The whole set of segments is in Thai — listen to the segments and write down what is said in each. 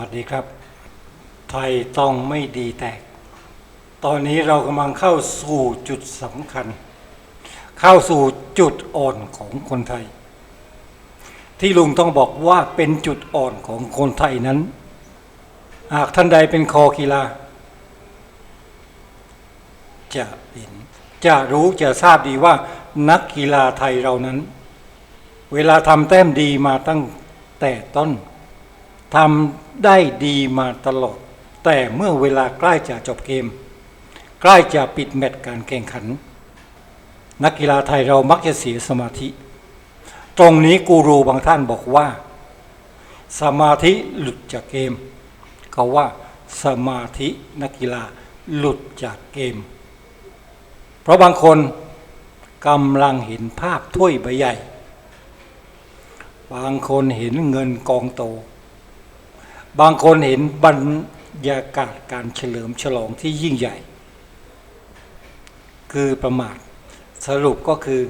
วัสดีครับ ไทยต้องไม่ดีแตก ตอนนี้เรากำลังเข้าสู่จุดสำคัญ เข้าสู่จุดอ่อนของคนไทย ที่ลุงต้องบอกว่าเป็นจุดอ่อนของคนไทยนั้น หากท่านใดเป็นคอกีฬา จะเห็นจะรู้จะทราบดีว่านักกีฬาไทยเรานั้น เวลาทำแต้มดีมาตั้งแต่ต้น ทำได้ดีมาตลอด แต่เมื่อเวลาใกล้จะจบเกม ใกล้จะปิดแมตช์การแข่งขัน นักกีฬาไทยเรามักจะเสียสมาธิ ตรงนี้กูรูบางท่านบอกว่า สมาธิหลุดจากเกม เขาว่าสมาธินักกีฬาหลุดจากเกม เพราะบางคนกำลังเห็นภาพถ้วยใบใหญ่ บางคนเห็นเงินกองโต บางคนเห็นบรรยากาศการเฉลิมฉลองที่ยิ่งใหญ่ คือประมาทสรุปก็คือ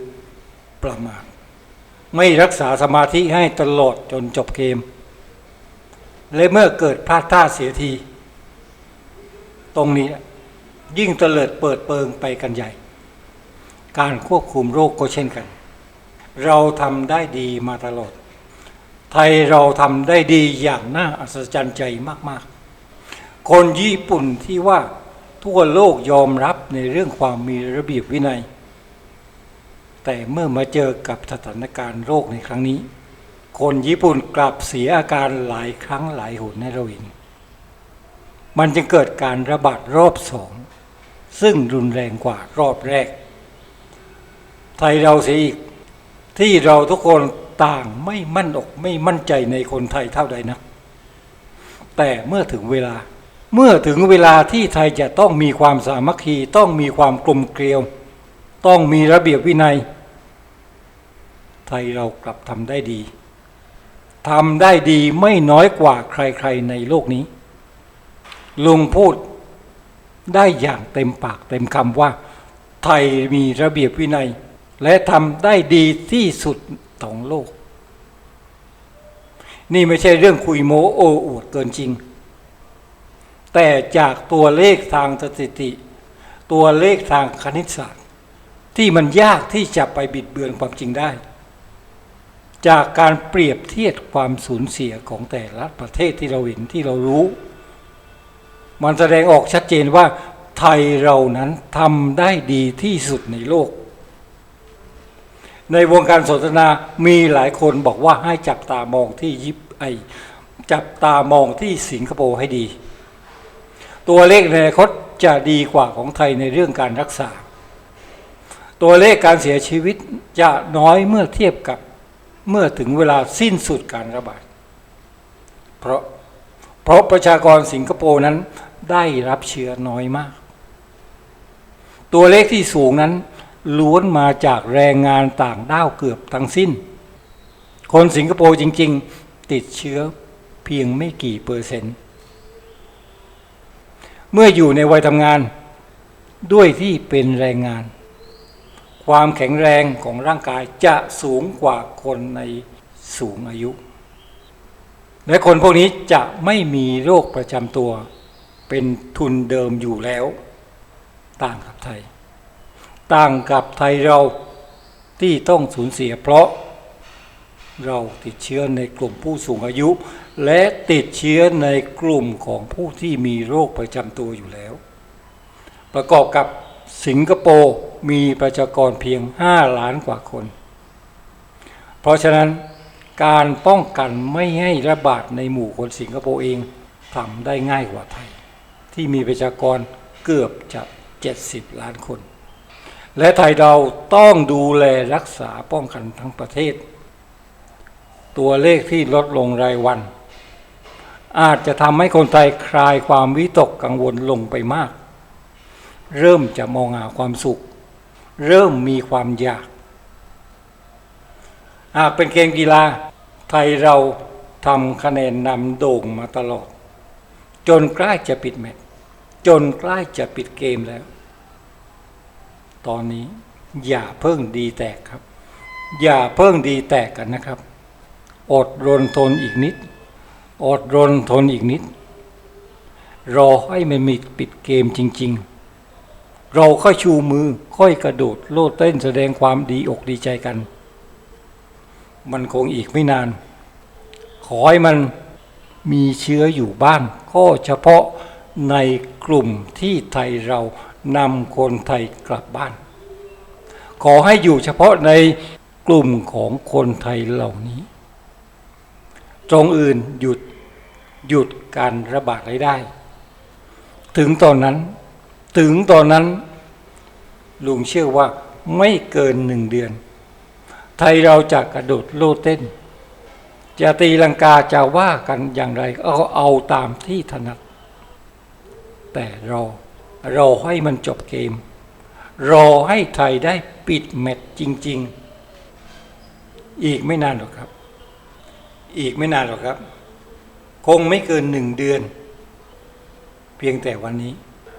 ประมาทไม่รักษาสมาธิให้ตลอดจนจบเกม และเมื่อเกิดพลาดท่าเสียที ตรงนี้ยิ่งเตลิดเปิดเปิงไปกันใหญ่ การควบคุมโรคก็เช่นกัน เราทำได้ดีมาตลอด ไทยเราทำได้ดีอย่างน่าอัศจรรย์ใจมาก ๆ คนญี่ปุ่นที่ว่าทั่วโลกยอมรับในเรื่องความมีระเบียบวินัย แต่เมื่อมาเจอกับสถานการณ์โรคในครั้งนี้ คนญี่ปุ่นกลับเสียอาการหลายครั้งหลายหนให้เราเห็นมันจึงเกิดการระบาดรอบสอง ซึ่งรุนแรงกว่ารอบแรก ไทยเราเสียอีกที่เราทุกคน ต่างไม่มั่นอกไม่มั่นใจในคนไทยเท่าใดนะแต่เมื่อถึงเวลา เมื่อถึงเวลาที่ไทยจะต้องมีความสามัคคีต้องมีความกลมเกลียว ต้องมีระเบียบวินัย ไทยเรากลับทำได้ดีทำได้ดีไม่น้อยกว่าใครๆในโลกนี้ ลุงพูดได้อย่างเต็มปากเต็มคำว่า ไทยมีระเบียบวินัย และทำได้ดีที่สุด ของโลก นี่ไม่ใช่เรื่องคุยโมโออวดเกินจริง แต่จากตัวเลขทางสถิติ ตัวเลขทางคณิตศาสตร์ ที่มันยากที่จะไปบิดเบือนความจริงได้ จากการเปรียบเทียบความสูญเสียของแต่ละประเทศที่เราเห็นที่เรารู้ มันแสดงออกชัดเจนว่าไทยเรานั้นทำได้ดีที่สุดในโลก ในวงการสนทนามีหลายคนบอกว่าให้จับตามองที่ยิปไอจับตามองที่สิงคโปร์ให้ดี ตัวเลขในอนาคตจะดีกว่าของไทยในเรื่องการรักษา ตัวเลขการเสียชีวิตจะน้อยเมื่อเทียบกับเมื่อถึงเวลาสิ้นสุดการระบาด เพราะเพราะประชากรสิงคโปร์นั้นได้รับเชื้อน้อยมาก ตัวเลขที่สูงนั้น ล้วนมาจากแรงงานต่างด้าวเกือบทั้งสิ้น คนสิงคโปร์จริง ๆ ติดเชื้อเพียงไม่กี่เปอร์เซ็นต์ เมื่ออยู่ในวัยทำงานด้วยที่เป็นแรงงาน ความแข็งแรงของร่างกายจะสูงกว่าคนในสูงอายุ และคนพวกนี้จะไม่มีโรคประจำตัว เป็นทุนเดิมอยู่แล้ว ต่างกับไทย ต่างกับไทยเราที่ต้องสูญเสียเพราะ เราติดเชื้อในกลุ่มผู้สูงอายุ และติดเชื้อในกลุ่มของผู้ที่มีโรคประจำตัวอยู่แล้ว ประกอบกับสิงคโปร์มีประชากรเพียง 5 ล้านกว่าคน เพราะฉะนั้นการป้องกันไม่ให้ระบาดในหมู่คนสิงคโปร์เองทำได้ง่ายกว่าไทย ที่มีประชากรเกือบจะ 70 ล้านคน และไทยเราต้องดูแลรักษาป้องกันทั้งประเทศ ตัวเลขที่ลดลงรายวัน อาจจะทำให้คนไทยคลายความวิตกกังวลลงไปมาก เริ่มจะมองหาความสุข เริ่มมีความอยาก หากเป็นเกมกีฬา ไทยเราทำคะแนนนำโด่งมาตลอด จนใกล้จะปิดแมตช์จนใกล้จะปิดเกมแล้ว ตอนนี้ อย่าเพิ่งดีแตกครับ อย่าเพิ่งดีแตกกันนะครับ อดรนทนอีกนิด อดรนทนอีกนิด รอให้มันมีปิดเกมจริง ๆ เราค่อยชูมือค่อยกระโดดโลดเต้นแสดงความดีอกดีใจกัน มันคงอีกไม่นาน ขอให้มันมีเชื้ออยู่บ้างก็เฉพาะในกลุ่มที่ไทยเรา นำคนไทยกลับบ้าน ขอให้อยู่เฉพาะในกลุ่มของคนไทยเหล่านี้ ตรงอื่นหยุดหยุดการระบาดให้ได้ ถึงตอนนั้น ถึงตอนนั้น ลุงเชื่อว่าไม่เกินหนึ่งเดือน ไทยเราจะกระโดดโลดเต้น จะตีลังกาจะว่ากันอย่างไรก็เอาตามที่ถนัด แต่รอ รอให้มันจบเกม รอให้ไทยได้ปิดแมตช์จริง ๆ อีกไม่นานหรอกครับ อีกไม่นานหรอกครับ คงไม่เกินหนึ่งเดือน เพียงแต่วันนี้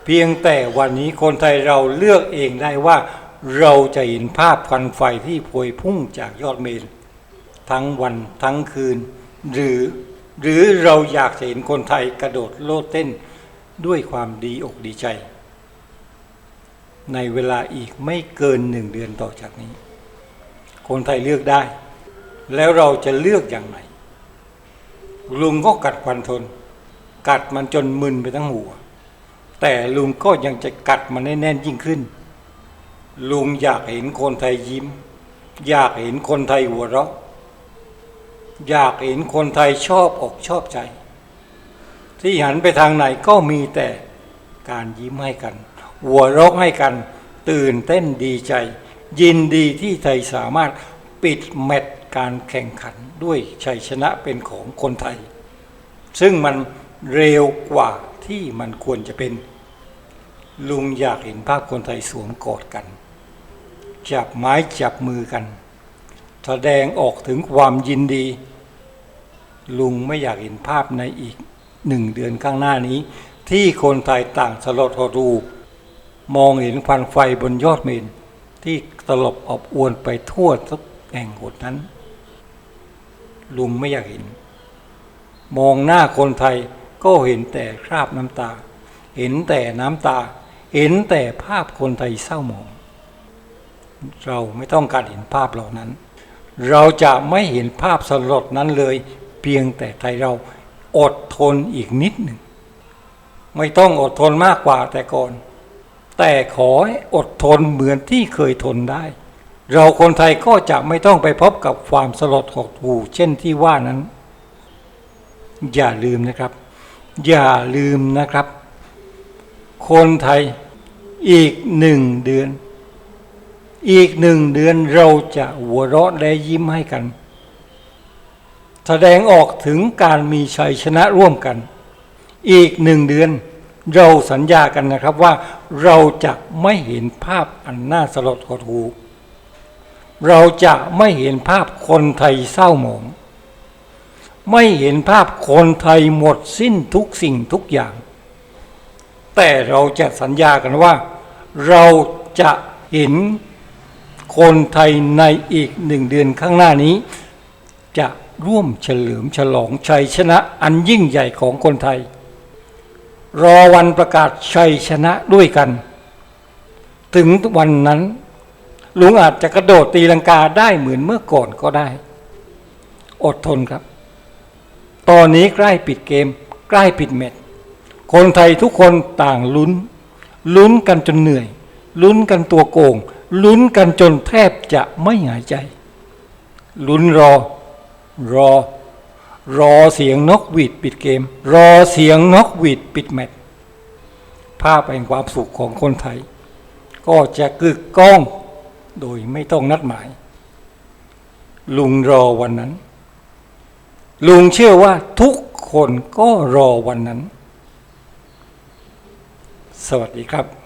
เพียงแต่วันนี้คนไทยเราเลือกเองได้ว่าเราจะเห็นภาพควันไฟที่พวยพุ่งจากยอดเมนทั้งวันทั้งคืน หรือหรือเราอยากจะเห็นคนไทยกระโดดโลดเต้นด้วยความดีอกดีใจ ในเวลาอีกไม่เกินหนึ่งเดือนต่อจากนี้ คนไทยเลือกได้ แล้วเราจะเลือกอย่างไรลุงก็กัดฟันทน กัดมันจนมึนไปทั้งหัว แต่ลุงก็ยังจะกัดมันแน่นยิ่งขึ้น ลุงอยากเห็นคนไทยยิ้ม อยากเห็นคนไทยหัวเราะ อยากเห็นคนไทยชอบอกชอบใจ ที่หันไปทางไหนก็มีแต่การยิ้มให้กัน หัวเราะให้กัน ตื่นเต้นดีใจ ยินดีที่ไทยสามารถปิดแมตช์การแข่งขันด้วยชัยชนะเป็นของคนไทย ซึ่งมันเร็วกว่าที่มันควรจะเป็น ลุงอยากเห็นภาพคนไทยสวมกอดกัน จับไม้จับมือกัน แสดงออกถึงความยินดี ลุงไม่อยากเห็นภาพในอีกหนึ่งเดือนข้างหน้านี้ ที่คนไทยต่างสลดหดรู มองเห็นควันไฟบนยอดเมนที่ตลบอบอวนไปทั่วทุกแห่งหนนั้น ลุงไม่อยากเห็น มองหน้าคนไทยก็เห็นแต่คราบน้ำตา เห็นแต่น้ำตา เห็นแต่ภาพคนไทยเศร้าหมอง เราไม่ต้องการเห็นภาพเหล่านั้น เราจะไม่เห็นภาพสลดนั้นเลย เพียงแต่ไทยเราอดทนอีกนิดหนึ่ง ไม่ต้องอดทนมากกว่าแต่ก่อน แต่ขอให้อดทนเหมือนที่เคยทนได้ เราคนไทยก็จะไม่ต้องไปพบกับความสลดหดหู่เช่นที่ว่านั้น อย่าลืมนะครับ อย่าลืมนะครับ คนไทยอีกหนึ่งเดือน อีกหนึ่งเดือนเราจะหัวเราะและยิ้มให้กัน แสดงออกถึงการมีชัยชนะร่วมกัน อีกหนึ่งเดือนเราสัญญากันนะครับว่า เราจะไม่เห็นภาพอันน่าสลดหดหูเราจะไม่เห็นภาพคนไทยเศร้าหมอง ไม่เห็นภาพคนไทยหมดสิ้นทุกสิ่งทุกอย่าง แต่เราจะสัญญากันว่า เราจะเห็นคนไทยในอีกหนึ่งเดือนข้างหน้านี้ จะร่วมเฉลิมฉลองชัยชนะอันยิ่งใหญ่ของคนไทย รอวันประกาศชัยชนะด้วยกัน ถึงวันนั้น ลุงอาจจะกระโดดตีลังกาได้เหมือนเมื่อก่อนก็ได้ อดทนครับ ตอนนี้ใกล้ปิดเกม ใกล้ปิดแมตช์คนไทยทุกคนต่างลุ้น ลุ้นกันจนเหนื่อย ลุ้นกันตัวโกง ลุ้นกันจนแทบจะไม่หายใจ ลุ้นรอ รอ รอเสียงนกหวีดปิดเกม รอเสียงนกหวีดปิดแมตช์ภาพแห่งความสุขของคนไทย ก็จะกึกก้องโดยไม่ต้องนัดหมาย ลุงรอวันนั้น ลุงเชื่อว่าทุกคนก็รอวันนั้น สวัสดีครับ